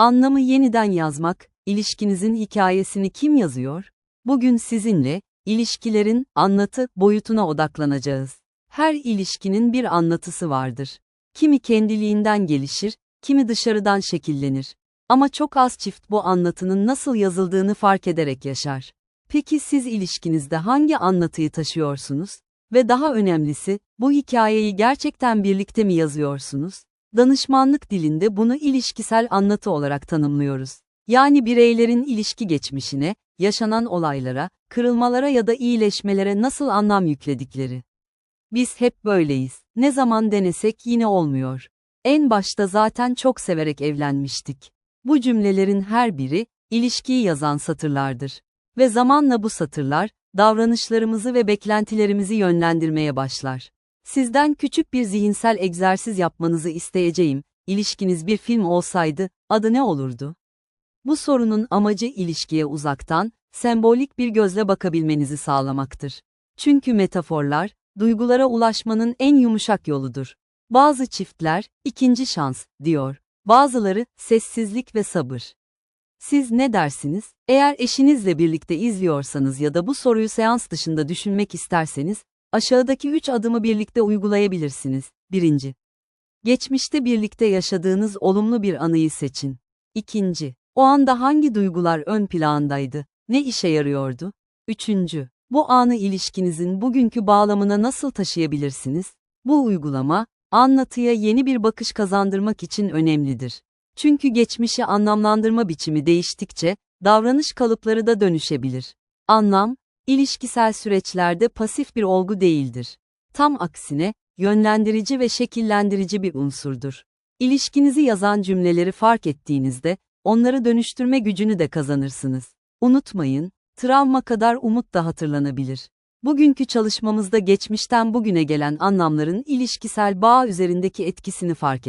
Anlamı yeniden yazmak, ilişkinizin hikayesini kim yazıyor? Bugün sizinle, ilişkilerin, anlatı, boyutuna odaklanacağız. Her ilişkinin bir anlatısı vardır. Kimi kendiliğinden gelişir, kimi dışarıdan şekillenir. Ama çok az çift bu anlatının nasıl yazıldığını fark ederek yaşar. Peki siz ilişkinizde hangi anlatıyı taşıyorsunuz? Ve daha önemlisi, bu hikayeyi gerçekten birlikte mi yazıyorsunuz? Danışmanlık dilinde bunu ilişkisel anlatı olarak tanımlıyoruz. Yani bireylerin ilişki geçmişine, yaşanan olaylara, kırılmalara ya da iyileşmelere nasıl anlam yükledikleri. Biz hep böyleyiz. Ne zaman denesek yine olmuyor. En başta zaten çok severek evlenmiştik. Bu cümlelerin her biri, ilişkiyi yazan satırlardır. Ve zamanla bu satırlar, davranışlarımızı ve beklentilerimizi yönlendirmeye başlar. Sizden küçük bir zihinsel egzersiz yapmanızı isteyeceğim. İlişkiniz bir film olsaydı, adı ne olurdu? Bu sorunun amacı ilişkiye uzaktan, sembolik bir gözle bakabilmenizi sağlamaktır. Çünkü metaforlar, duygulara ulaşmanın en yumuşak yoludur. Bazı çiftler, ikinci şans, diyor. Bazıları, sessizlik ve sabır. Siz ne dersiniz? Eğer eşinizle birlikte izliyorsanız ya da bu soruyu seans dışında düşünmek isterseniz, aşağıdaki üç adımı birlikte uygulayabilirsiniz. 1. Geçmişte birlikte yaşadığınız olumlu bir anıyı seçin. 2. O anda hangi duygular ön plandaydı? Ne işe yarıyordu? 3. Bu anı ilişkinizin bugünkü bağlamına nasıl taşıyabilirsiniz? Bu uygulama, anlatıya yeni bir bakış kazandırmak için önemlidir. Çünkü geçmişi anlamlandırma biçimi değiştikçe, davranış kalıpları da dönüşebilir. Anlam, ilişkisel süreçlerde pasif bir olgu değildir. Tam aksine, yönlendirici ve şekillendirici bir unsurdur. İlişkinizi yazan cümleleri fark ettiğinizde, onları dönüştürme gücünü de kazanırsınız. Unutmayın, travma kadar umut da hatırlanabilir. Bugünkü çalışmamızda geçmişten bugüne gelen anlamların ilişkisel bağ üzerindeki etkisini fark